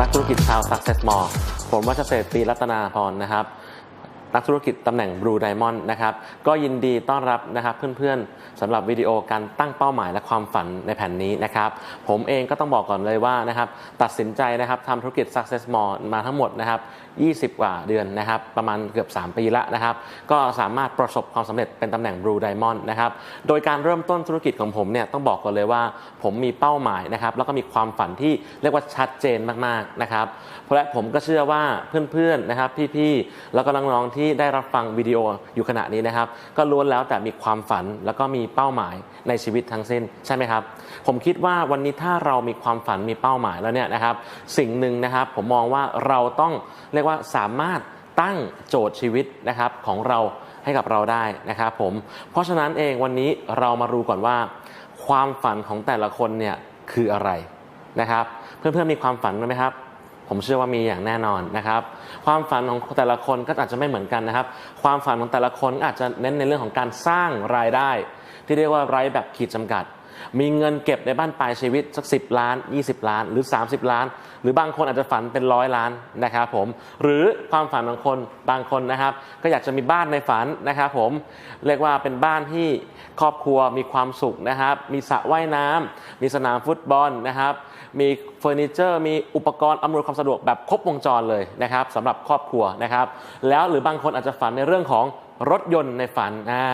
นักธุรกิจชาว Success More ผมวัชเศรษฐีรัตนาพรนะครับนักธุรกิจตำแหน่ง Blue Diamond นะครับ ก็ยินดีต้อนรับนะครับเพื่อนๆสำหรับวิดีโอการตั้งเป้าหมายและความฝันในแผ่นนี้นะครับ ผมเองก็ต้องบอกก่อนเลยว่านะครับตัดสินใจนะครับทำธุรกิจ Success More มาทั้งหมดนะครับ20 กว่าเดือนนะครับ ประมาณเกือบ 3 ปีละนะครับ ก็สามารถประสบความสำเร็จเป็นตำแหน่ง Blue Diamond นะครับ โดยการเริ่มต้นธุรกิจของผมเนี่ยต้องบอกก่อนเลยว่า ผมมีเป้าหมายนะครับ แล้วก็มีความฝันที่เรียกว่าชัดเจนมากๆนะครับ เพราะและผมก็เชื่อว่าเพื่อนๆนะครับ พี่ๆ แล้วก็น้องๆที่ได้รับฟังวิดีโออยู่ขณะนี้นะครับ ก็ล้วนแล้วแต่มีความฝันแล้วก็มีเป้าหมายในชีวิตทั้งสิ้นใช่ไหมครับ ผมคิดว่าวันนี้ถ้าเรามีความฝันมีเป้าหมายแล้วเนี่ยนะครับ สิ่งหนึ่งนะครับ ผมมองว่าเราต้องเรียกว่าสามารถตั้งโจทย์ชีวิตนะครับของเราให้กับเราได้นะครับผม เพราะฉะนั้นเองวันนี้เรามารู้ก่อนว่า ความฝันของแต่ละคนเนี่ยคืออะไรนะครับ เพื่อนๆมีความฝันไหมครับ ผมเชื่อว่ามีอย่างแน่นอนนะครับ ความฝันของแต่ละคนก็อาจจะไม่เหมือนกันนะครับ ความฝันของแต่ละคนอาจจะเน้นในเรื่องของการสร้างรายได้ ที่เรียกว่าไร้แบบขีดจำกัด มีเงินเก็บในบ้านปลายชีวิตสัก 10 ล้าน 20 ล้าน หรือ 30 ล้าน หรือบางคนอาจจะฝันเป็นร้อยล้านนะครับผมหรือความฝันของคนบางคนนะครับ ก็อยากจะมีบ้านในฝันนะครับผมเรียกว่าเป็นบ้านที่ครอบครัวมีความสุขนะครับ มีสระว่ายน้ำมีสนามฟุตบอลนะครับ มีเฟอร์นิเจอร์ มีอุปกรณ์อำนวยความสะดวกแบบครบวงจรเลยนะครับสำหรับครอบครัวนะครับ แล้วหรือบางคนอาจจะฝันในเรื่องของ รถยนต์ในฝันอ่า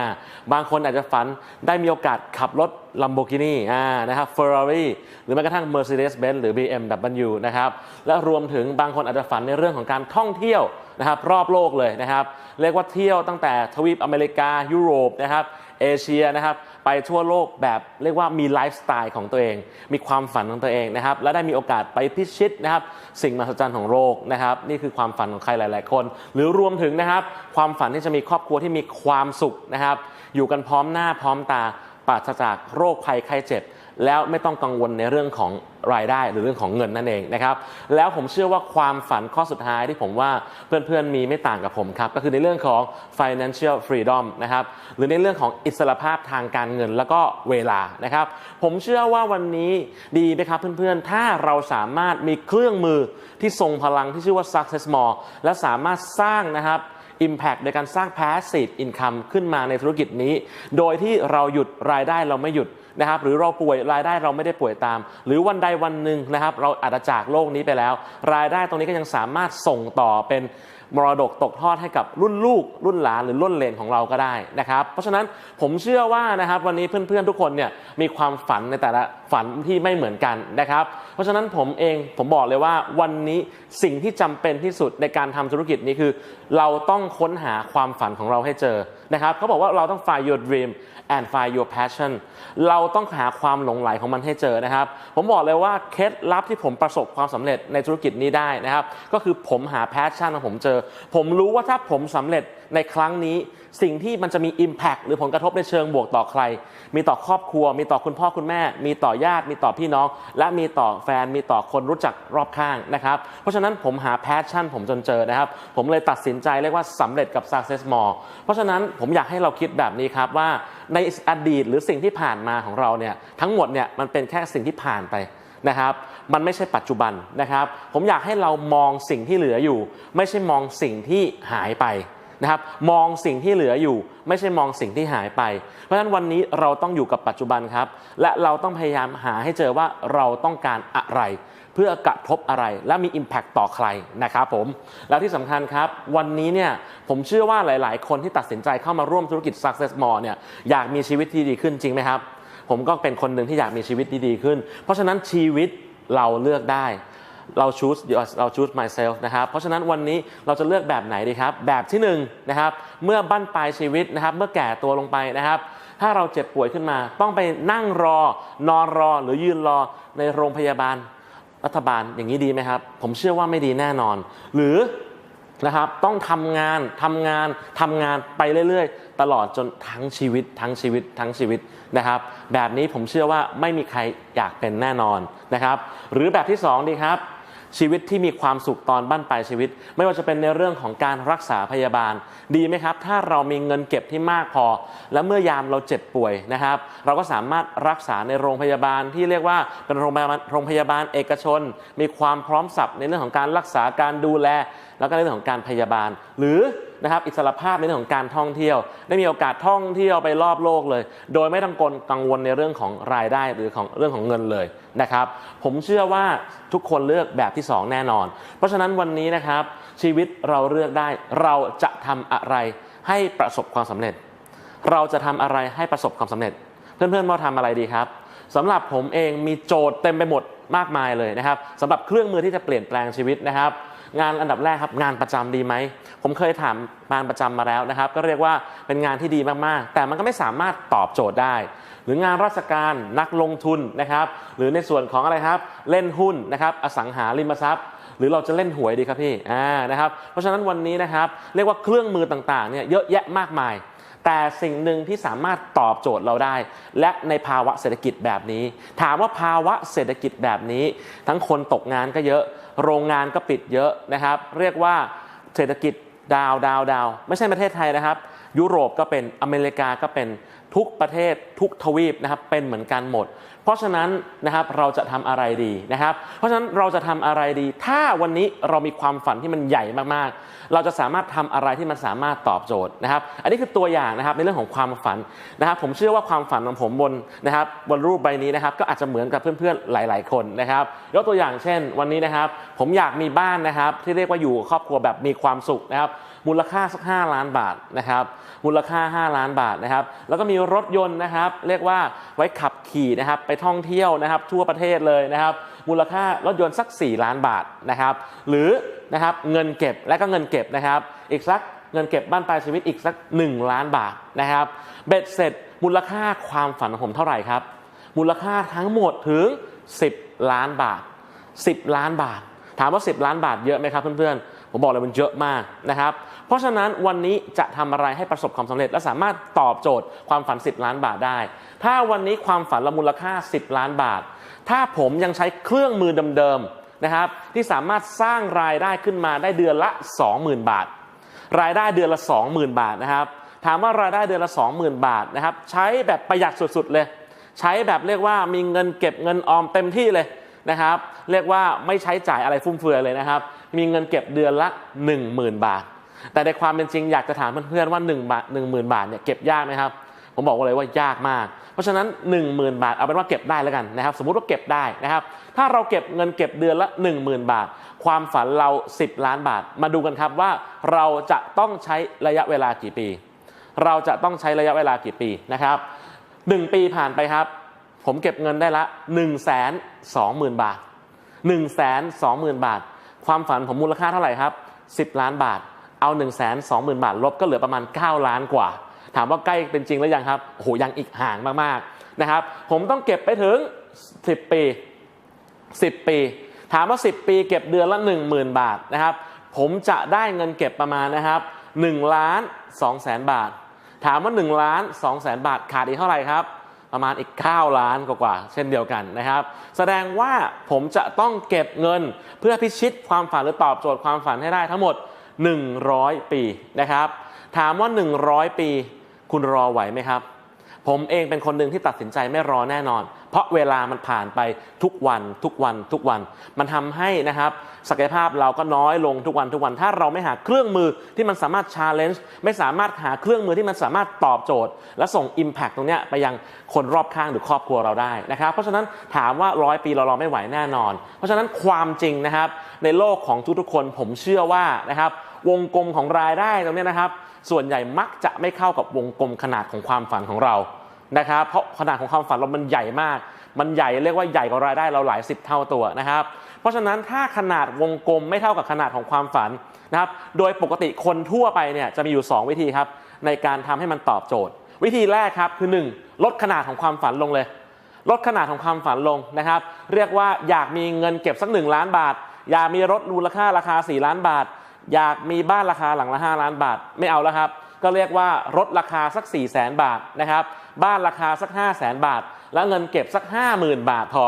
บางคนอาจจะฝันได้มีโอกาสขับรถ Lamborghini อ่านะครับ Ferrari หรือแม้กระทั่ง Mercedes-Benz หรือ BMW นะครับและรวมถึงบางคนอาจจะฝันในเรื่องของการท่องเที่ยวนะครับรอบโลกเลยนะครับ เรียกว่าเที่ยวตั้งแต่ทวีปอเมริกายุโรปนะครับเอเชียนะครับ ไปทั่วโลกแบบเรียกว่ามีไลฟ์สไตล์ของตัวเอง มีความฝันของตัวเองนะครับ และได้มีโอกาสไปพิชิตนะครับ สิ่งมหัศจรรย์ของโลกนะครับ นี่คือความฝันของใครหลาย ๆ คน หรือรวมถึงนะครับ ความฝันที่จะมีครอบครัวที่มีความสุขนะครับ อยู่กันพร้อมหน้าพร้อมตา ปราศจากโรคภัยไข้เจ็บ แล้วไม่ต้องกังวลในเรื่องของรายได้หรือเรื่องของเงินนั่นเองนะครับแล้วผมเชื่อว่าความฝันข้อสุดท้ายที่ผมว่าเพื่อนๆมีไม่ต่างกับผมครับก็คือในเรื่องของ financial freedom นะครับหรือในเรื่องของอิสรภาพทางการเงินแล้วก็เวลานะครับผมเชื่อว่าวันนี้ดีไหมครับเพื่อนๆ ถ้าเราสามารถมีเครื่องมือที่ทรงพลังที่ชื่อว่า success more และสามารถสร้างนะครับ Impact ในการสร้าง Passive Income ขึ้นมาในธุรกิจนี้ โดยที่เราหยุดรายได้เราไม่หยุดนะครับหรือเราป่วยรายได้เราไม่ได้ป่วยตาม หรือวันใดวันหนึ่งนะครับเราอาจจะจากโลกนี้ไปแล้ว รายได้ตรงนี้ก็ยังสามารถส่งต่อเป็น มรดกตกทอดให้กับรุ่นลูก รุ่นหลานหรือรุ่นเลนของเราก็ได้นะครับเพราะฉะนั้นผมเชื่อว่านะครับวันนี้เพื่อนๆทุกคนเนี่ยมีความฝันในแต่ละฝันที่ไม่เหมือนกันนะครับ เพราะฉะนั้นผมเองผมบอกเลยว่าวันนี้สิ่งที่จำเป็นที่สุดในการทำธุรกิจนี้คือ เราต้องค้นหาความฝันของเราให้เจอนะครับเขาบอกว่าเราต้อง find your dream and find your passion เราต้องหาความหลงไหลของมันให้เจอนะครับ ผมบอกเลยว่าเคล็ดลับที่ผมประสบความสำเร็จในธุรกิจนี้ได้นะครับ ก็คือผมหา passion ของผมเจอผมรู้ว่าถ้าผมสำเร็จในครั้งนี้ สิ่งที่มันจะมี Impact หรือผลกระทบในเชิงบวกต่อใคร มีต่อครอบครัว มีต่อคุณพ่อคุณแม่ มีต่อญาติ มีต่อพี่น้อง และมีต่อแฟน มีต่อคนรู้จักรอบข้างนะครับ เพราะฉะนั้นผมหา passion ผมจนเจอนะครับ ผมเลยตัดสินใจเรียกว่าสำเร็จกับ success more เพราะฉะนั้นผมอยากให้เราคิดแบบนี้ครับว่าในอดีตหรือสิ่งที่ผ่านมาของเราเนี่ยทั้งหมดเนี่ยมันเป็นแค่สิ่งที่ผ่านไปนะครับ มันไม่ใช่ปัจจุบันนะครับ ผมอยากให้เรามองสิ่งที่เหลืออยู่ ไม่ใช่มองสิ่งที่หายไปนะครับ มองสิ่งที่เหลืออยู่ ไม่ใช่มองสิ่งที่หายไป เพราะฉะนั้นวันนี้เราต้องอยู่กับปัจจุบันครับ และเราต้องพยายามหาให้เจอว่าเราต้องการอะไร เพื่อกระทบอะไรและมี Impact ต่อใครนะครับผม แล้วที่สำคัญครับ วันนี้เนี่ยผมเชื่อว่าหลาย ๆ คนที่ตัดสินใจเข้ามาร่วมธุรกิจ Success More เนี่ยอยากมีชีวิตที่ดีขึ้นจริงไหมครับ ผมก็เป็นคนหนึ่งที่อยากมีชีวิตที่ดีขึ้น เพราะฉะนั้นชีวิต เราเลือกได้ เรา choose เรา choose myself นะครับ เพราะฉะนั้นวันนี้เราจะเลือกแบบไหนดีครับ แบบที่หนึ่งนะครับ เมื่อบั้นปลายชีวิตนะครับ เมื่อแก่ตัวลงไปนะครับ ถ้าเราเจ็บป่วยขึ้นมา ต้องไปนั่งรอ นอนรอ หรือยืนรอในโรงพยาบาลรัฐบาลอย่างนี้ดีไหมครับ ผมเชื่อว่าไม่ดีแน่นอน หรือ นะครับ ต้องทำงานทำงานทำงานไปเรื่อยๆ ตลอดจนทั้งชีวิต ทั้งชีวิต ทั้งชีวิตนะครับ แบบนี้ผมเชื่อว่าไม่มีใครอยากเป็นแน่นอนนะครับ หรือแบบที่สองดีครับชีวิตที่มีความสุขตอนบั้นปลายชีวิต ไม่ว่าจะเป็นในเรื่องของการรักษาพยาบาล ดีไหมครับ ถ้าเรามีเงินเก็บที่มากพอ และเมื่อยามเราเจ็บป่วยนะครับ เราก็สามารถรักษาในโรงพยาบาลที่เรียกว่าเป็นโรงพยาบาลโรงพยาบาลเอกชน มีความพร้อมสับในเรื่องของการรักษาการดูแล แล้วก็ในเรื่องของการพยาบาล หรือนะครับอิสรภาพในเรื่องของการท่องเที่ยว ได้มีโอกาสท่องเที่ยวไปรอบโลกเลย โดยไม่ต้องกังวลในเรื่องของรายได้หรือของเรื่องของเงินเลยนะครับ ผมเชื่อว่าทุกคนเลือกแบบที่ 2 แน่นอน เพราะฉะนั้นวันนี้นะครับชีวิตเราเลือกได้เราจะทำอะไรให้ประสบความสำเร็จ เราจะทำอะไรให้ประสบความสำเร็จ เพื่อนๆว่าทำอะไรดีครับสำหรับผมเองมีโจทย์เต็มไปหมดมากมายเลยนะครับสำหรับเครื่องมือที่จะเปลี่ยนแปลงชีวิตนะครับ งานอันดับแรกครับงานประจำดีไหม ผมเคยถามงานประจำมาแล้วนะครับ ก็เรียกว่าเป็นงานที่ดีมากๆ แต่มันก็ไม่สามารถตอบโจทย์ได้ หรืองานราชการนักลงทุนนะครับ หรือในส่วนของอะไรครับ เล่นหุ้นนะครับอสังหาริมทรัพย์ หรือเราจะเล่นหวยดีครับพี่อ่านะครับเพราะฉะนั้นวันนี้นะครับเรียกว่าเครื่องมือต่างๆเนี่ยเยอะแยะมากมายแต่สิ่งหนึ่งที่สามารถตอบโจทย์เราได้ และในภาวะเศรษฐกิจแบบนี้ ถามว่าภาวะเศรษฐกิจแบบนี้ ทั้งคนตกงานก็เยอะ โรงงานก็ปิดเยอะนะครับ เรียกว่าเศรษฐกิจดาวดาวดาวไม่ใช่ประเทศไทยนะครับ ยุโรปก็เป็นอเมริกาก็เป็นทุกประเทศทุกทวีปนะครับเป็นเหมือนกันหมด เพราะฉะนั้นนะครับเราจะทำอะไรดีนะครับ เพราะฉะนั้นเราจะทำอะไรดี ถ้าวันนี้เรามีความฝันที่มันใหญ่มากๆ เราจะสามารถทำอะไรที่มันสามารถตอบโจทย์นะครับ อันนี้คือตัวอย่างนะครับในเรื่องของความฝันนะครับ ผมเชื่อว่าความฝันของผมบนนะครับบนรูปใบนี้นะครับ ก็อาจจะเหมือนกับเพื่อนๆหลาย ๆ คนนะครับยกตัวอย่างเช่น วันนี้นะครับ ผมอยากมีบ้านนะครับที่เรียกว่าอยู่ครอบครัวแบบมีความสุขนะครับ มูลค่าสัก 5 ล้านบาทนะครับมูลค่า 5 ล้านบาทนะครับแล้วก็มีรถยนต์นะครับเรียกว่าไว้ขับขี่นะครับไปท่องเที่ยวนะครับทั่วประเทศเลยนะครับมูลค่ารถยนต์สัก 4 ล้านบาทนะครับหรือนะครับเงินเก็บและก็เงินเก็บนะครับอีกสักเงินเก็บบ้านปลายชีวิตอีกสัก 1 ล้านบาทนะครับเบ็ดเสร็จมูลค่าความฝันของผมเท่าไหร่ครับ มูลค่าทั้งหมดถึง 10 ล้านบาท 10 ล้านบาท ถามว่า 10 ล้านบาทเยอะไหมครับเพื่อนๆ ผมบอกเลยมันเยอะมากนะครับ เพราะฉะนั้นวันนี้จะทำอะไรให้ประสบความสำเร็จ และสามารถตอบโจทย์ความฝัน 10 ล้านบาทได้ ถ้าวันนี้ความฝันละมูลค่า 10 ล้านบาท ถ้าผมยังใช้เครื่องมือเดิมๆนะครับที่สามารถสร้างรายได้ขึ้นมาได้เดือนละ 20,000 บาท รายได้เดือนละ 20,000 บาทนะครับถามว่ารายได้เดือนละ 20,000 บาทนะครับใช้แบบประหยัดสุดๆเลย ใช้แบบเรียกว่ามีเงินเก็บเงินออมเต็มที่เลยนะครับ เรียกว่าไม่ใช้จ่ายอะไรฟุ่มเฟือยเลยนะครับ มีเงินเก็บเดือนละ 10,000 บาท แต่ในความเป็นจริงอยากจะถามเพื่อนๆว่า1บาท10,000 บาทเนี่ยเก็บยากไหมครับ ผมบอกเลยว่ายากมาก เพราะฉะนั้น 10,000 บาทเอาเป็นว่าเก็บได้แล้วกันนะครับ สมมุติว่าเก็บได้นะครับ ถ้าเราเก็บเงินเก็บเดือนละ 10,000 บาท ความฝันเรา 10 ล้านบาท มาดูกันครับว่าเราจะต้องใช้ระยะเวลากี่ปี เราจะต้องใช้ระยะเวลากี่ปีนะครับ 1 ปีผ่านไปครับ ผมเก็บเงินได้ละ1 2 0 0 0 0 บาท 1 2 0 0 0 0 บาท ความฝันผมมูลค่าเท่าไหร่ครับ 10 ล้านบาท เอา 1 2 0 0 0 0 บาทลบก็เหลือประมาณ 9 ล้านกว่า ถามว่าใกล้เป็นจริงหรือยังครับโอ้โหยังอีกห่างมากๆนะครับ ผมต้องเก็บไปถึง 10 ปี 10 ปี ถามว่า 10 ปีเก็บเดือนละ 10,000 บาทนะครับ ผมจะได้เงินเก็บประมาณนะครับ1ล้าน2แสนบาท ถามว่า1ล้าน2แสนบาทขาดอีกเท่าไหร่ครับประมาณอีก 9 ล้านกว่าๆเช่นเดียวกันนะครับ แสดงว่าผมจะต้องเก็บเงินเพื่อพิชิตความฝันหรือตอบโจทย์ความฝันให้ได้ทั้งหมด 100 ปีนะครับ ถามว่า 100 ปี คุณรอไหวไหมครับ ผมเองเป็นคนหนึ่งที่ตัดสินใจไม่รอแน่นอน เพราะเวลามันผ่านไปทุกวันทุกวันทุกวัน มันทำให้นะครับศักยภาพเราก็น้อยลงทุกวันทุกวัน ถ้าเราไม่หาเครื่องมือที่มันสามารถ challenge ไม่สามารถหาเครื่องมือที่มันสามารถตอบโจทย์ และส่ง impact ตรงนี้ไปยังคนรอบข้างหรือครอบครัวเราได้นะครับเพราะฉะนั้นถามว่าร้อยปีเรารอไม่ไหวแน่นอน เพราะฉะนั้นความจริงนะครับในโลกของทุกๆคนผมเชื่อว่านะครับ วงกลมของรายได้ตรงนี้นะครับ ส่วนใหญ่มักจะไม่เข้ากับวงกลมขนาดของความฝันของเรานะครับเพราะขนาดของความฝันเรามันใหญ่มาก มันใหญ่เรียกว่าใหญ่กว่ารายได้เราหลายสิบเท่าตัวนะครับ เพราะฉะนั้นถ้าขนาดวงกลมไม่เท่ากับขนาดของความฝันนะครับ โดยปกติคนทั่วไปเนี่ยจะมีอยู่ 2 วิธีครับ ในการทำให้มันตอบโจทย์ วิธีแรกครับคือ 1 ลดขนาดของความฝันลงเลย ลดขนาดของความฝันลงนะครับ เรียกว่าอยากมีเงินเก็บสัก 1 ล้านบาท อยากมีรถมูลค่าราคา 4 ล้านบาท อยากมีบ้านราคาหลังละ 5 ล้านบาทไม่เอาแล้วครับ ก็เรียกว่ารถราคาสัก 4 0 0แสนบาทนะครับบ้านราคาสัก 5 0 0แสนบาท แล้วเงินเก็บสัก 50,000 บาทพอ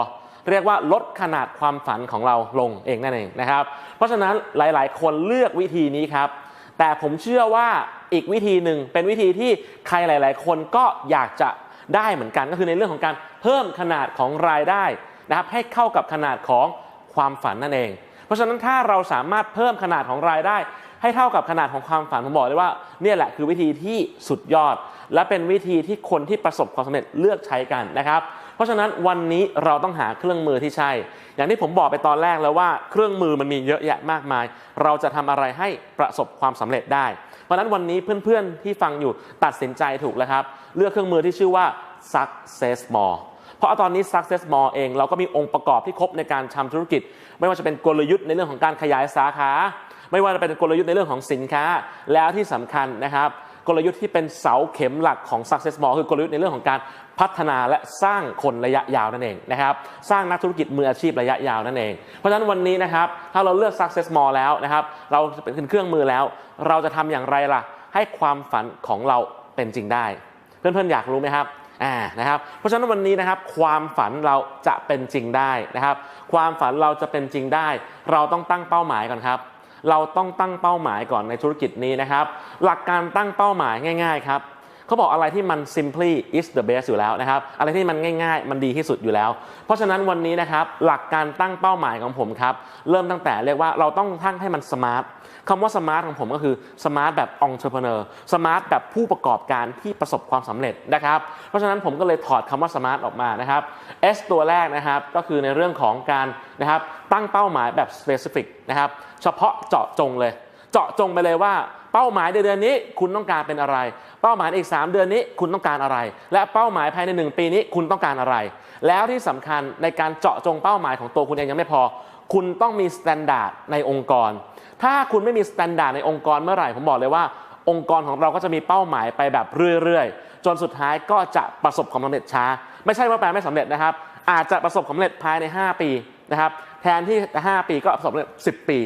เรียกว่าลดขนาดความฝันของเราลงเองนั่นเองนะครับ เพราะฉะนั้นหลาย ๆ คนเลือกวิธีนี้ครับ แต่ผมเชื่อว่าอีกวิธีหนึ่งเป็นวิธีที่ใครหลาย ๆ คนก็อยากจะได้เหมือนกันก็คือในเรื่องของการเพิ่มขนาดของรายได้นะครับให้เข้ากับขนาดของความฝันนั่นเอง ราะฉะนั้นถ้าเราสามารถเพิ่มขนาดของรายได้ ให้เท่ากับขนาดของความฝันผมบอกเลยว่าเนี่ยแหละคือวิธีที่สุดยอด และเป็นวิธีที่คนที่ประสบความสำเร็จเลือกใช้กันนะครับ เพราะฉะนั้นวันนี้เราต้องหาเครื่องมือที่ใช่ อย่างที่ผมบอกไปตอนแรกแล้วว่าเครื่องมือมันมีเยอะแยะมากมาย เราจะทำอะไรให้ประสบความสำเร็จได้ เพราะฉะนั้นวันนี้เพื่อนๆที่ฟังอยู่ตัดสินใจถูกแล้วครับ เลือกเครื่องมือที่ชื่อว่า success more ราะตอนนี้ success more เองเราก็มีองค์ประกอบที่ครบในการทำธุรกิจ ไม่ว่าจะเป็นกลยุทธ์ในเรื่องของการขยายสาขา ไม่ว่าจะเป็นกลยุทธ์ในเรื่องของสินค้า แล้วที่สำคัญนะครับ กลยุทธ์ที่เป็นเสาเข็มหลักของ Success More คือกลยุทธ์ในเรื่องของการพัฒนาและสร้างคนระยะยาวนั่นเองนะครับสร้างนักธุรกิจมืออาชีพระยะยาวนั่นเอง เพราะฉะนั้นวันนี้นะครับถ้าเราเลือก Success More แล้วนะครับเราเป็นเครื่องมือแล้ว เราจะทำอย่างไรล่ะ ให้ความฝันของเราเป็นจริงได้ เพื่อนๆอยากรู้ไหมครับ อ่านะครับเพราะฉะนั้นวันนี้นะครับความฝันเราจะเป็นจริงได้นะครับ ความฝันเราจะเป็นจริงได้ เราต้องตั้งเป้าหมายก่อนครับ เราต้องตั้งเป้าหมายก่อนในธุรกิจนี้นะครับ หลักการตั้งเป้าหมายง่าย ๆ ครับ เขาบอกอะไรที่มัน simply is the best อยู่แล้วนะครับ อะไรที่มันง่าย ๆ มันดีที่สุดอยู่แล้ว เพราะฉะนั้นวันนี้นะครับหลักการตั้งเป้าหมายของผมครับเริ่มตั้งแต่เรียกว่าเราต้องทั้งให้มัน smart คำว่า smart ของผมก็คือ smart แบบ entrepreneur smart แบบผู้ประกอบการที่ประสบความสำเร็จนะครับ เพราะฉะนั้นผมก็เลยถอดคำว่า smart ออกมานะครับ S ตัวแรกนะครับก็คือในเรื่องของการนะครับตั้งเป้าหมายแบบ specific นะครับเฉพาะเจาะจงเลย เจาะจงไปเลยว่า เป้าหมายในเดือนนี้คุณต้องการเป็นอะไร เป้าหมายอีก 3 เดือนนี้คุณต้องการอะไร และเป้าหมายภายใน 1 ปีนี้คุณต้องการอะไร แล้วที่สำคัญในการเจาะจงเป้าหมายของตัวคุณเองยังไม่พอ คุณต้องมีสแตนดาร์ดในองค์กร ถ้าคุณไม่มีสแตนดาร์ดในองค์กรเมื่อไหร่ผมบอกเลยว่า องค์กรของเราก็จะมีเป้าหมายไปแบบเรื่อยๆ จนสุดท้ายก็จะประสบความสำเร็จช้า ไม่ใช่ว่าแปลไม่สำเร็จนะครับ อาจจะประสบความสำเร็จภายใน 5 ปีนะครับแทนที่ 5 ปีก็ประสบความสำเร็จ10 ปี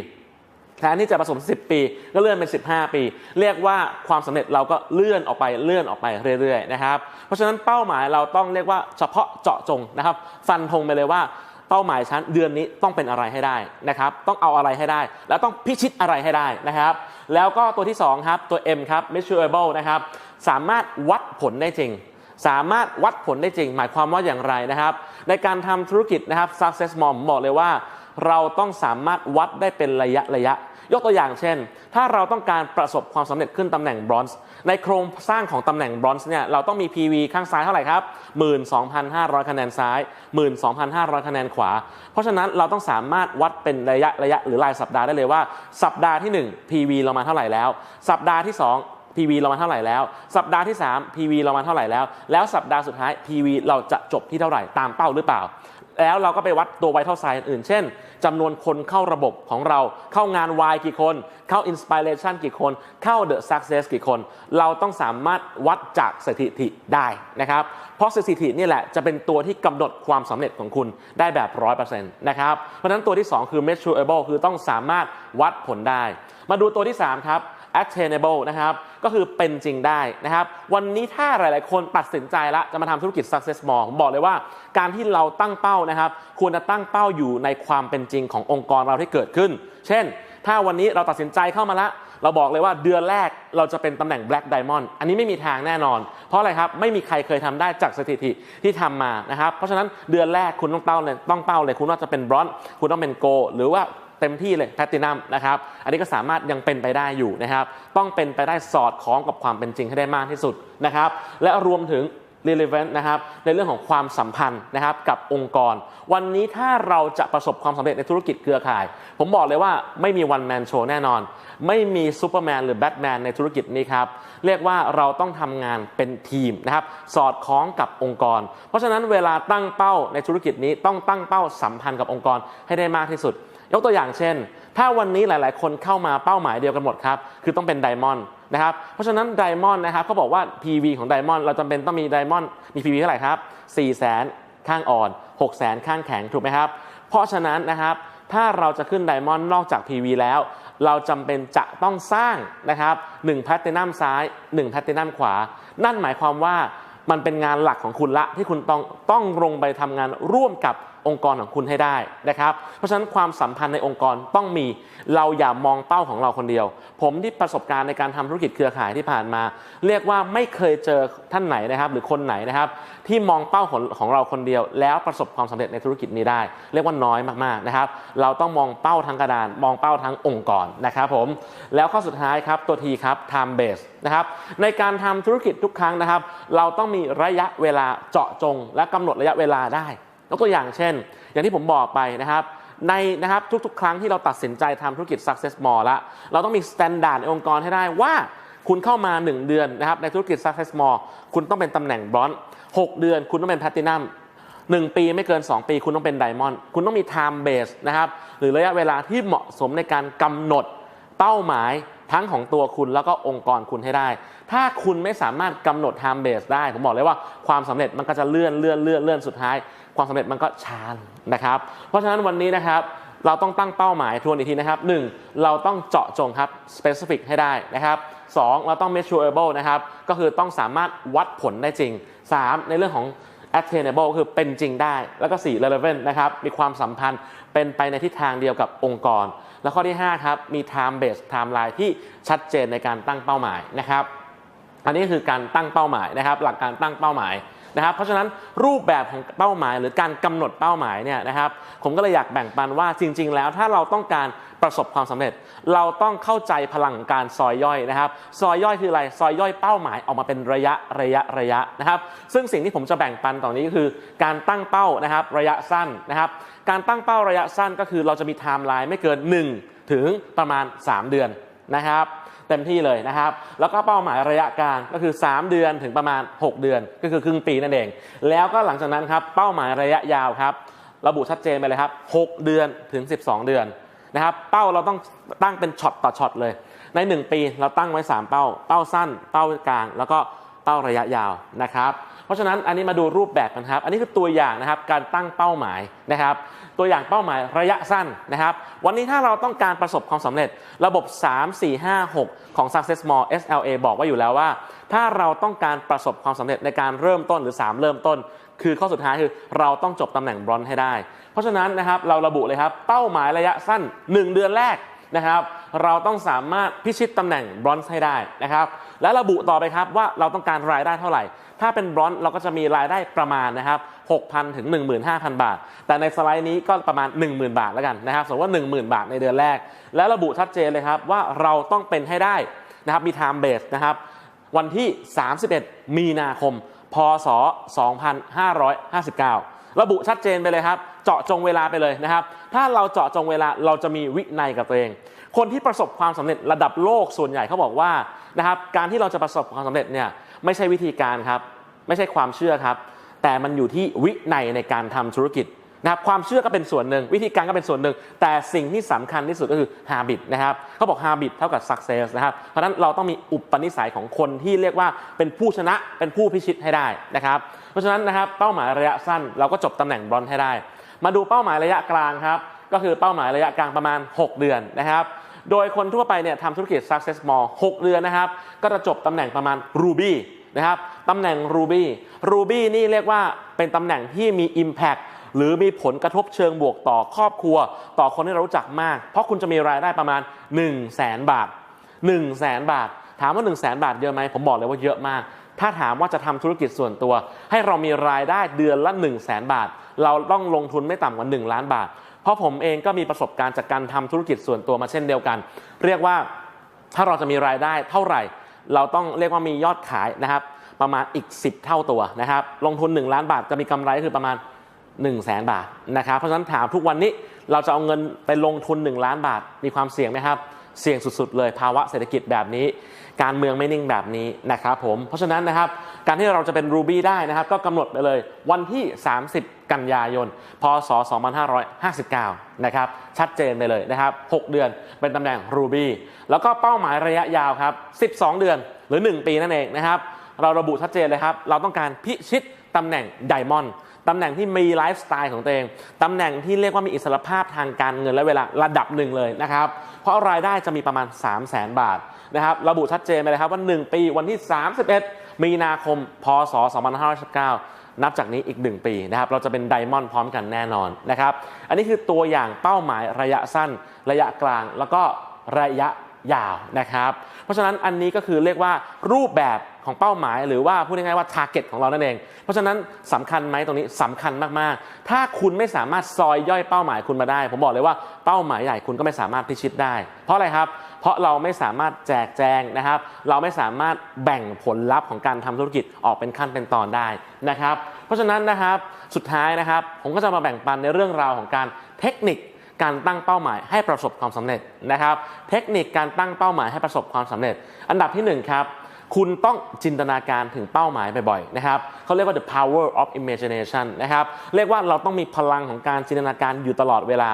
แทนที่จะประสบ10 ปี ก็เลื่อนเป็น 15 ปี เรียกว่าความสำเร็จเราก็เลื่อนออกไปเลื่อนออกไปเรื่อยๆนะครับเพราะฉะนั้นเป้าหมายเราต้องเรียกว่าเฉพาะเจาะจงนะครับ ฟันธงไปเลยว่าเป้าหมายฉันเดือนนี้ต้องเป็นอะไรให้ได้นะครับ ต้องเอาอะไรให้ได้ แล้วต้องพิชิตอะไรให้ได้นะครับ แล้วก็ตัวที่ 2 ครับตัว M ครับ measurable นะครับสามารถวัดผลได้จริง สามารถวัดผลได้จริง หมายความว่าอย่างไรนะครับ ในการทำธุรกิจนะครับ success mom บอกเลยว่า เราต้องสามารถวัดได้เป็นระยะระยะ ยกตัวอย่างเช่น ถ้าเราต้องการประสบความสำเร็จขึ้นตำแหน่งบรอนซ์ในโครงสร้างของตำแหน่งบรอนซ์เนี่ยเราต้องมี PV ข้างซ้ายเท่าไหร่ครับ 12,500 คะแนนซ้าย 12,500 คะแนนขวา เพราะฉะนั้นเราต้องสามารถวัดเป็นระยะระยะหรือรายสัปดาห์ได้เลยว่า สัปดาห์ที่ 1 PV เรามาเท่าไหร่แล้ว สัปดาห์ที่ 2 PV เรามาเท่าไหร่แล้ว สัปดาห์ที่ 3 PV เรามาเท่าไหร่แล้ว แล้วสัปดาห์สุดท้าย PV เราจะจบที่เท่าไหร่ตามเป้าหรือเปล่า แล้วเราก็ไปวัดตัวไวท์เท่าไซน์อื่น เช่นจำนวนคนเข้าระบบของเรา เข้างาน Y กี่คน เข้า Inspiration กี่คน เข้า The Success กี่คน เราต้องสามารถวัดจากสถิติได้นะครับ เพราะสถิตินี่แหละจะเป็นตัวที่กำหนดความสำเร็จของคุณได้แบบ 100%นะครับ เพราะฉะนั้นตัวที่ 2 คือ measurable คือต้องสามารถวัดผลได้ มาดูตัวที่ 3 ครับ attainable นะครับ ก็คือเป็นจริงได้นะครับ วันนี้ถ้าหลาย ๆ คนตัดสินใจแล้วจะมาทำธุรกิจ success more ผมบอกเลยว่า การที่เราตั้งเป้านะครับ ควรจะตั้งเป้าอยู่ในความเป็นจริงขององค์กรเราที่เกิดขึ้น เช่น ถ้าวันนี้เราตัดสินใจเข้ามาละเราบอกเลยว่าเดือนแรกเราจะเป็นตำแหน่ง black diamond อันนี้ไม่มีทางแน่นอน เพราะอะไรครับ ไม่มีใครเคยทำได้จากสถิติที่ทำมานะครับ เพราะฉะนั้นเดือนแรกคุณต้องเป้าเลยต้องเป้าเลยคุณว่าจะเป็นบรอนซ์คุณต้องเป็นโก หรือว่า เต็มที่เลยแพตตินัมนะครับอันนี้ก็สามารถยังเป็นไปได้อยู่นะครับต้องเป็นไปได้สอดคล้องกับความเป็นจริงให้ได้มากที่สุดนะครับและรวมถึง relevant นะครับในเรื่องของความสัมพันธ์นะครับกับองค์กร วันนี้ถ้าเราจะประสบความสำเร็จในธุรกิจเครือข่าย ผมบอกเลยว่าไม่มี one man show แน่นอน ไม่มีซูเปอร์แมนหรือแบทแมนในธุรกิจนี้ครับ เรียกว่าเราต้องทำงานเป็นทีมนะครับสอดคล้องกับองค์กร เพราะฉะนั้นเวลาตั้งเป้าในธุรกิจนี้ต้องตั้งเป้าสัมพันธ์กับองค์กรให้ได้มากที่สุด ยกตัวอย่างเช่น ถ้าวันนี้หลาย ๆ คนเข้ามาเป้าหมายเดียวกันหมดครับคือต้องเป็นไดมอนด์นะครับเพราะฉะนั้นไดมอนด์นะครับเขาบอกว่า PV ของไดมอนด์เราจำเป็นต้องมีไดมอนด์มี PV เท่าไหร่ครับ4 0 0 0 0 0ข้างอ่อน 6 0 0 0 0 0ข้างแข็งถูกไหมครับเพราะฉะนั้นนะครับถ้าเราจะขึ้นไดมอนด์นอกจาก PV แล้ว เราจำเป็นจะต้องสร้างนะครับ1แพตตินัมซ้าย1แพตตินัมขวา นั่นหมายความว่ามันเป็นงานหลักของคุณละที่คุณต้องต้องลงไปทำงานร่วมกับ องค์กรของคุณให้ได้นะครับ เพราะฉะนั้นความสัมพันธ์ในองค์กรต้องมีเราอย่ามองเป้าของเราคนเดียว ผมที่ประสบการณ์ในการทำธุรกิจเครือข่ายที่ผ่านมา เรียกว่าไม่เคยเจอท่านไหนนะครับ หรือคนไหนนะครับ ที่มองเป้าของของเราคนเดียว แล้วประสบความสำเร็จในธุรกิจนี้ได้ เรียกว่าน้อยมากๆนะครับ เราต้องมองเป้าทั้งกระดาน มองเป้าทั้งองค์กรนะครับผมแล้วข้อสุดท้ายครับตัวทีครับ time base นะครับในการทำธุรกิจทุกครั้งนะครับ เราต้องมีระยะเวลาเจาะจง และกำหนดระยะเวลาได้ ยกตัวอย่างเช่น อย่างที่ผมบอกไปนะครับในนะครับทุกๆ ครั้งที่เราตัดสินใจทำธุรกิจ success more ละเราต้องมี standard ในองค์กรให้ได้ว่าคุณเข้ามา 1 เดือนนะครับในธุรกิจ success more คุณต้องเป็นตำแหน่งบรอนซ์6เดือน คุณต้องเป็นแพลตินัม1 ปีไม่เกิน 2 ปี คุณต้องเป็นไดมอนด์คุณต้องมี time base นะครับหรือระยะเวลาที่เหมาะสมในการกำหนดเป้าหมายทั้งของตัวคุณแล้วก็องค์กรคุณให้ได้ ถ้าคุณไม่สามารถกำหนด time base ได้ ผมบอกเลยว่าความสำเร็จมันก็จะเลื่อนเลื่อนเลื่อนเลื่อนสุดท้าย ความสำเร็จมันก็ช้านะครับ เพราะฉะนั้นวันนี้นะครับเราต้องตั้งเป้าหมายทวนอีกทีนะครับ 1. เราต้องเจาะจงครับ specific ให้ได้นะครับ 2. เราต้อง measurable นะครับ ก็คือต้องสามารถวัดผลได้จริง 3. ในเรื่องของ attainable คือเป็นจริงได้ แล้วก็ 4. relevant นะครับ มีความสัมพันธ์เป็นไปในทิศทางเดียวกับองค์กร แล้วข้อที่ 5 ครับ มี time based timeline ที่ชัดเจนในการตั้งเป้าหมายนะครับ อันนี้คือการตั้งเป้าหมายนะครับ หลักการตั้งเป้าหมายนะครับ เพราะฉะนั้นรูปแบบของเป้าหมาย หรือการกำหนดเป้าหมายเนี่ยนะครับ ผมก็เลยอยากแบ่งปันว่าจริง ๆ แล้วถ้าเราต้องการประสบความสำเร็จ เราต้องเข้าใจพลังของการซอยย่อยนะครับ ซอยย่อยคืออะไร ซอยย่อยเป้าหมายออกมาเป็นระยะระยะระยะนะครับ ซึ่งสิ่งที่ผมจะแบ่งปันต่อนนี้ก็คือการตั้งเป้านะครับระยะสั้นนะครับ การตั้งเป้าระยะสั้นก็คือเราจะมีไทม์ไลน์ไม่เกิน 1 ถึงประมาณ 3 เดือนนะครับ เต็มที่เลยนะครับ แล้วก็เป้าหมายระยะกลางก็คือ 3 เดือนถึงประมาณ 6 เดือน ก็คือครึ่งปีนั่นเอง แล้วก็หลังจากนั้นครับเป้าหมายระยะยาวครับ ระบุชัดเจนไปเลยครับ 6 เดือนถึง 12 เดือนนะครับ เป้าเราต้องตั้งเป็นช็อตต่อช็อตเลย ใน 1 ปีเราตั้งไว้ 3 เป้า เป้าสั้น เป้ากลาง แล้วก็เป้าระยะยาวนะครับ เพราะฉะนั้นอันนี้มาดูรูปแบบกันครับ อันนี้คือตัวอย่างนะครับการตั้งเป้าหมายนะครับ ตัวอย่างเป้าหมายระยะสั้นนะครับ วันนี้ถ้าเราต้องการประสบความสำเร็จระบบ 3 4 5 6 ของ Success More SLA บอกไว้อยู่แล้วว่า ถ้าเราต้องการประสบความสำเร็จในการเริ่มต้นหรือ 3 เริ่มต้น คือข้อสุดท้ายคือเราต้องจบตำแหน่งบรอนซ์ให้ได้ เพราะฉะนั้นนะครับเราระบุเลยครับเป้าหมายระยะสั้น 1 เดือนแรกนะครับ เราต้องสามารถพิชิตตำแหน่งบรอนซ์ให้ได้นะครับ และระบุต่อไปครับว่าเราต้องการรายได้เท่าไหร่ ถ้าเป็นบรอนซ์เราก็จะมีรายได้ประมาณนะครับ 6,000 ถึง 15,000 บาท แต่ในสไลด์นี้ก็ประมาณ 10,000 บาทแล้วกันนะครับสมมติว่า 10,000 บาทในเดือนแรก และระบุชัดเจนเลยครับว่าเราต้องเป็นให้ได้นะครับมี time base นะครับวันที่ 31 มีนาคม พศ 2559 ระบุชัดเจนไปเลยครับ เจาะจงเวลาไปเลยนะครับ ถ้าเราเจาะจงเวลาเราจะมีวินัยกับตัวเอง คนที่ประสบความสำเร็จระดับโลกส่วนใหญ่เขาบอกว่านะครับ การที่เราจะประสบความสำเร็จเนี่ยไม่ใช่วิธีการครับ ไม่ใช่ความเชื่อครับ แต่มันอยู่ที่วินัยในการทำธุรกิจนะครับความเชื่อก็เป็นส่วนหนึ่ง วิธีการก็เป็นส่วนหนึ่ง แต่สิ่งที่สำคัญที่สุดก็คือ habit นะครับเขาบอก habit เท่ากับ success นะครับเพราะฉะนั้นเราต้องมีอุปนิสัยของคนที่เรียกว่าเป็นผู้ชนะเป็นผู้พิชิตให้ได้นะครับเพราะฉะนั้นนะครับเป้าหมายระยะสั้นเราก็จบตำแหน่งบรอนให้ได้ มาดูเป้าหมายระยะกลางครับก็คือเป้าหมายระยะกลางประมาณ 6 เดือนนะครับโดยคนทั่วไปเนี่ยทำธุรกิจ success more 6 เดือนนะครับก็จะจบตำแหน่งประมาณ ruby นะครับตำแหน่ง ruby ruby นี่เรียกว่าเป็นตำแหน่งที่มี impact หรือมีผลกระทบเชิงบวกต่อครอบครัว ต่อคนที่เรารู้จักมาก เพราะคุณจะมีรายได้ประมาณ 1 0 0 0 0แสนบาท 1 0 0 0 0แสนบาท ถามว่า 1 0 0 0 0แสนบาทเยอะไหมผมบอกเลยว่าเยอะมาก ถ้าถามว่าจะทำธุรกิจส่วนตัว ให้เรามีรายได้เดือนละ 1 0 0 0 0แสนบาท เราต้องลงทุนไม่ต่ำกว่า 1 ล้านบาท เพราะผมเองก็มีประสบการณ์จากการทำธุรกิจส่วนตัวมาเช่นเดียวกัน เรียกว่าถ้าเราจะมีรายได้เท่าไหร่ เราต้องเรียกว่ามียอดขายนะครับ ประมาณอีก 10 เท่าตัวนะครับ ลงทุน 1 ล้านบาทจะมีกำไรคือประมาณ 1 0 0 0 0แสนบาทนะครับ เพราะฉะนั้นถามทุกวันนี้เราจะเอาเงินไปลงทุน 1 ล้านบาทมีความเสี่ยงไหมครับ เสี่ยงสุดๆ เลยภาวะเศรษฐกิจแบบนี้ การเมืองไม่นิ่งแบบนี้นะครับผมเพราะฉะนั้นนะครับการที่เราจะเป็นรูบี้ได้นะครับ ก็กำหนดไปเลยวันที่ 30 กันยายน พศ 2559 นะครับชัดเจนไปเลยนะครับ 6 เดือนเป็นตำแหน่งรูบี้แล้วก็เป้าหมายระยะยาวครับ 12 เดือนหรือ 1 ปีนั่นเองนะครับเราระบุชัดเจนเลยครับ เราต้องการพิชิตตำแหน่งไดมอนด์ตำแหน่งที่มีไลฟ์สไตล์ของตัวเอง ตำแหน่งที่เรียกว่ามีอิสรภาพทางการเงินและเวลาระดับหนึ่งเลยนะครับ เพราะรายได้จะมีประมาณ 3 0 0แสนบาท นะครับระบุชัดเจนไปเลยครับว่า 1 ปีวันที่ 31 มีนาคม พศ 2519นับจากนี้อีก 1 ปีนะครับเราจะเป็นไดมอนด์พร้อมกันแน่นอนนะครับอันนี้คือตัวอย่างเป้าหมายระยะสั้น ระยะกลาง แล้วก็ระยะยาวนะครับ เพราะฉะนั้นอันนี้ก็คือเรียกว่ารูปแบบของเป้าหมายหรือว่าพูดง่ายๆว่า target ของเรานั่นเอง เพราะฉะนั้นสำคัญไหมตรงนี้สำคัญมากๆ ถ้าคุณไม่สามารถซอยย่อยเป้าหมายคุณมาได้ ผมบอกเลยว่าเป้าหมายใหญ่คุณก็ไม่สามารถพิชิตได้ เพราะอะไรครับ ราะเราไม่สามารถแจกแจงนะครับ เราไม่สามารถแบ่งผลลัพธ์ของการทำธุรกิจออกเป็นขั้นเป็นตอนได้นะครับ เพราะฉะนั้นนะครับสุดท้ายนะครับ ผมก็จะมาแบ่งปันในเรื่องราวของการเทคนิคการตั้งเป้าหมายให้ประสบความสำเร็จนะครับ เทคนิคการตั้งเป้าหมายให้ประสบความสำเร็จ อันดับที่หนึ่งครับ คุณต้องจินตนาการถึงเป้าหมายบ่อยๆนะครับเขาเรียกว่า the power of imagination นะครับ เรียกว่าเราต้องมีพลังของการจินตนาการอยู่ตลอดเวลา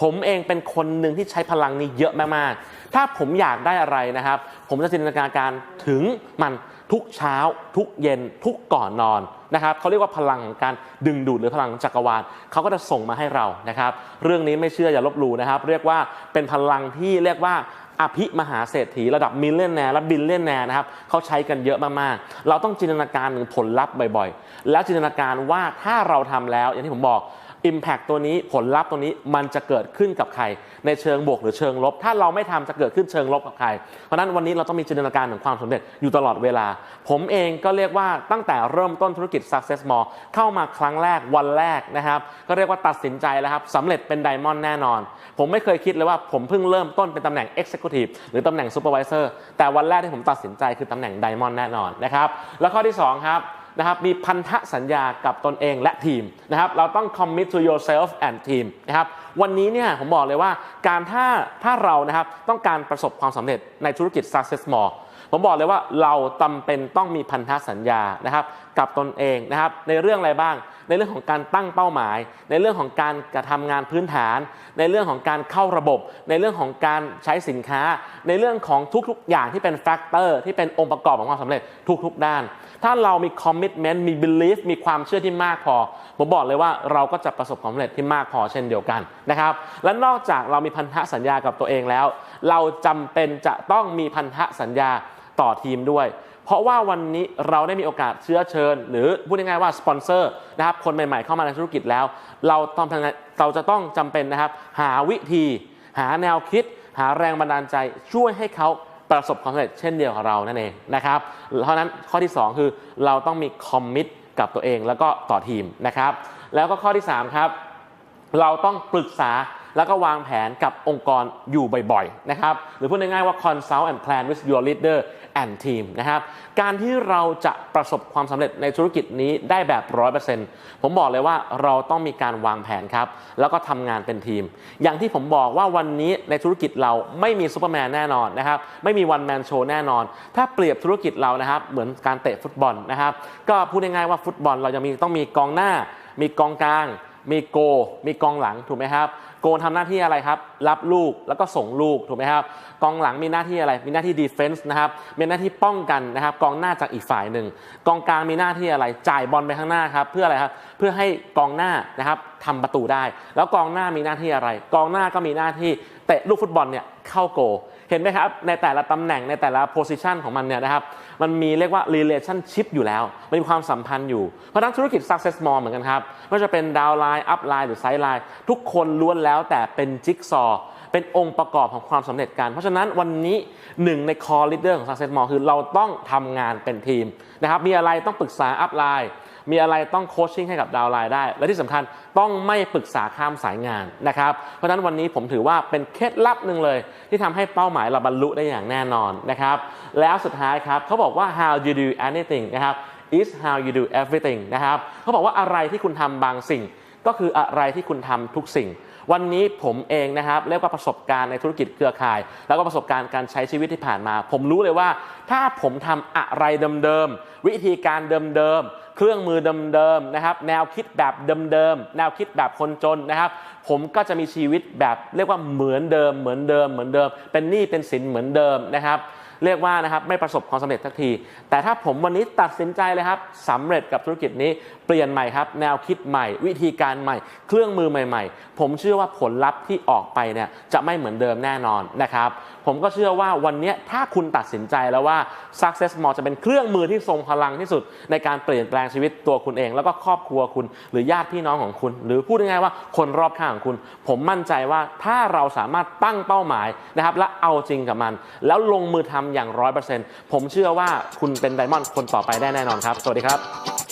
ผมเองเป็นคนหนึ่งที่ใช้พลังนี้เยอะมากๆ ถ้าผมอยากได้อะไรนะครับ ผมจะจินตนาการถึงมันทุกเช้า ทุกเย็นทุกก่อนนอนนะครับเขาเรียกว่าพลังของการดึงดูดหรือพลังจักรวาลเขาก็จะส่งมาให้เรานะครับ เรื่องนี้ไม่เชื่ออย่าลบหลู่นะครับ เรียกว่าเป็นพลังที่เรียกว่า อภิมหาเศรษฐีระดับมิลเลนแนร์และบิลเลนแนร์นะครับเขาใช้กันเยอะมากๆ เราต้องจินตนาการถึงผลลัพธ์บ่อยๆ แล้วจินตนาการว่าถ้าเราทำแล้วอย่างที่ผมบอก Impact ตัวนี้ผลลัพธ์ตัวนี้มันจะเกิดขึ้นกับใคร ในเชิงบวกหรือเชิงลบ ถ้าเราไม่ทำจะเกิดขึ้นเชิงลบกับใคร เพราะนั้นวันนี้เราต้องมีจินตนาการถึงความสำเร็จอยู่ตลอดเวลา ผมเองก็เรียกว่าตั้งแต่เริ่มต้นธุรกิจ Success Mall เข้ามาครั้งแรกวันแรกนะครับ ก็เรียกว่าตัดสินใจแล้วครับสำเร็จเป็นไดมอนด์แน่นอน ผมไม่เคยคิดเลยว่าผมเพิ่งเริ่มต้นเป็นตำแหน่ง Executive หรือตำแหน่ง Supervisor แต่วันแรกที่ผมตัดสินใจคือตำแหน่งไดมอนด์แน่นอนนะครับแล้วข้อที่สองครับ นะครับมีพันธสัญญากับตนเองและทีมนะครับเราต้อง commit to yourself and team นะครับวันนี้เนี่ยผมบอกเลยว่าการถ้าถ้าเรานะครับต้องการประสบความสำเร็จในธุรกิจ success more ผมบอกเลยว่าเราจำเป็นต้องมีพันธสัญญานะครับกับตนเองนะครับในเรื่องอะไรบ้าง ในเรื่องของการตั้งเป้าหมาย ในเรื่องของการกระทำงานพื้นฐาน ในเรื่องของการเข้าระบบ ในเรื่องของการใช้สินค้า ในเรื่องของทุกๆ อย่างที่เป็นแฟกเตอร์ที่เป็นองค์ประกอบของความสำเร็จทุก ๆ ด้าน ถ้าเรามีคอมมิชเมนต์มี belief มีความเชื่อที่มากพอ ผมบอกเลยว่าเราก็จะประสบความสำเร็จที่มากพอเช่นเดียวกันนะครับและนอกจากเรามีพันธสัญญากับตัวเองแล้ว เราจำเป็นจะต้องมีพันธสัญญาต่อทีมด้วย เพราะว่าวันนี้เราได้มีโอกาสเชื้อเชิญ หรือพูดง่ายๆว่าสปอนเซอร์นะครับคนใหม่ๆเข้ามาในธุรกิจแล้ว เราต้องทำงานเราจะต้องจำเป็นนะครับ หาวิธี หาแนวคิด หาแรงบันดาลใจช่วยให้เขาประสบความสำเร็จเช่นเดียวกับเรานั่นเองนะครับเพราะฉะนั้นข้อที่ 2 คือเราต้องมีคอมมิตกับตัวเองแล้วก็ต่อทีมนะครับแล้วก็ข้อที่ 3 ครับ เราต้องปรึกษา แล้วก็วางแผนกับองค์กรอยู่บ่อยๆนะครับหรือพูดง่ายๆว่า consult and plan with your leader and team นะครับการที่เราจะประสบความสำเร็จในธุรกิจนี้ได้แบบ 100%ผมบอกเลยว่าเราต้องมีการวางแผนครับ แล้วก็ทำงานเป็นทีม อย่างที่ผมบอกว่าวันนี้ในธุรกิจเราไม่มีซูเปอร์แมนแน่นอนนะครับไม่มีวันแมนโชว์แน่นอน ถ้าเปรียบธุรกิจเรานะครับเหมือนการเตะฟุตบอลนะครับก็พูดง่ายๆว่าฟุตบอลเรายังมีต้องมีกองหน้า มีกองกลาง มีโก มีกองหลังถูกไหมครับ โกนทำหน้าที่อะไรครับ รับลูกแล้วก็ส่งลูกถูกไหมครับกองหลังมีหน้าที่อะไรมีหน้าที่ดีเฟนส์นะครับมีหน้าที่ป้องกันนะครับกองหน้าจากอีกฝ่ายหนึ่งกองกลางมีหน้าที่อะไรจ่ายบอลไปข้างหน้าครับเพื่ออะไรครับเพื่อให้กองหน้านะครับทำประตูได้ แล้วกองหน้ามีหน้าที่อะไร กองหน้าก็มีหน้าที่เตะลูกฟุตบอลเนี่ยเข้าโกเห็นไหมครับในแต่ละตำแหน่งในแต่ละโพสิชันของมันเนี่ยนะครับมันมีเรียกว่า relationship อยู่แล้ว มันมีความสัมพันธ์อยู่ เพราะนั้นธุรกิจ success more เหมือนกันครับไม่ว่าจะเป็นดาวไลน์อัพไลน์หรือไซด์ไลน์ทุกคนล้วนแล้วแต่เป็นจิ๊กซอ เป็นองค์ประกอบของความสำเร็จกัน เพราะฉะนั้นวันนี้หนึ่งใน core leader ของ success more คือเราต้องทำงานเป็นทีมนะครับมีอะไรต้องปรึกษาอัพไลน์มีอะไรต้องโคชชิ่งให้กับดาวไลน์ได้ และที่สำคัญต้องไม่ปรึกษาข้ามสายงานนะครับ เพราะฉะนั้นวันนี้ผมถือว่าเป็นเคล็ดลับหนึ่งเลย ที่ทำให้เป้าหมายเราบรรลุได้อย่างแน่นอนนะครับ แล้วสุดท้ายครับเขาบอกว่า how you do anything นะครับ is how you do everything นะครับเขาบอกว่าอะไรที่คุณทำบางสิ่ง ก็คืออะไรที่คุณทำทุกสิ่ง วันนี้ผมเองนะครับเรียกว่าประสบการณ์ในธุรกิจเครือข่าย แล้วก็ประสบการณ์การใช้ชีวิตที่ผ่านมา ผมรู้เลยว่า ถ้าผมทำอะไรเดิมๆวิธีการเดิมๆเครื่องมือเดิมๆนะครับ แนวคิดแบบเดิมๆแนวคิดแบบคนจนนะครับ ผมก็จะมีชีวิตแบบเรียกว่าเหมือนเดิม เหมือนเดิม เหมือนเดิม เป็นหนี้เป็นสินเหมือนเดิมนะครับ เรียกว่านะครับไม่ประสบความสำเร็จสักที แต่ถ้าผมวันนี้ตัดสินใจเลยครับสำเร็จกับธุรกิจนี้เปลี่ยนใหม่ครับ แนวคิดใหม่ วิธีการใหม่ เครื่องมือใหม่ ๆ ผมเชื่อว่าผลลัพธ์ที่ออกไปเนี่ยจะไม่เหมือนเดิมแน่นอนนะครับผมก็เชื่อว่าวันนี้ถ้าคุณตัดสินใจแล้วว่า Success Mall จะเป็นเครื่องมือที่ทรงพลังที่สุด ในการเปลี่ยนแปลงชีวิตตัวคุณเอง แล้วก็ครอบครัวคุณ หรือญาติพี่น้องของคุณ หรือพูดง่ายๆว่าคนรอบข้างของคุณ ผมมั่นใจว่าถ้าเราสามารถตั้งเป้าหมายนะครับและเอาจริงกับมัน แล้วลงมือทำอย่างร้อยเปอร์เซ็นต์ผมเชื่อว่าคุณเป็นไดมอนด์คนต่อไปได้แน่นอนครับ สวัสดีครับ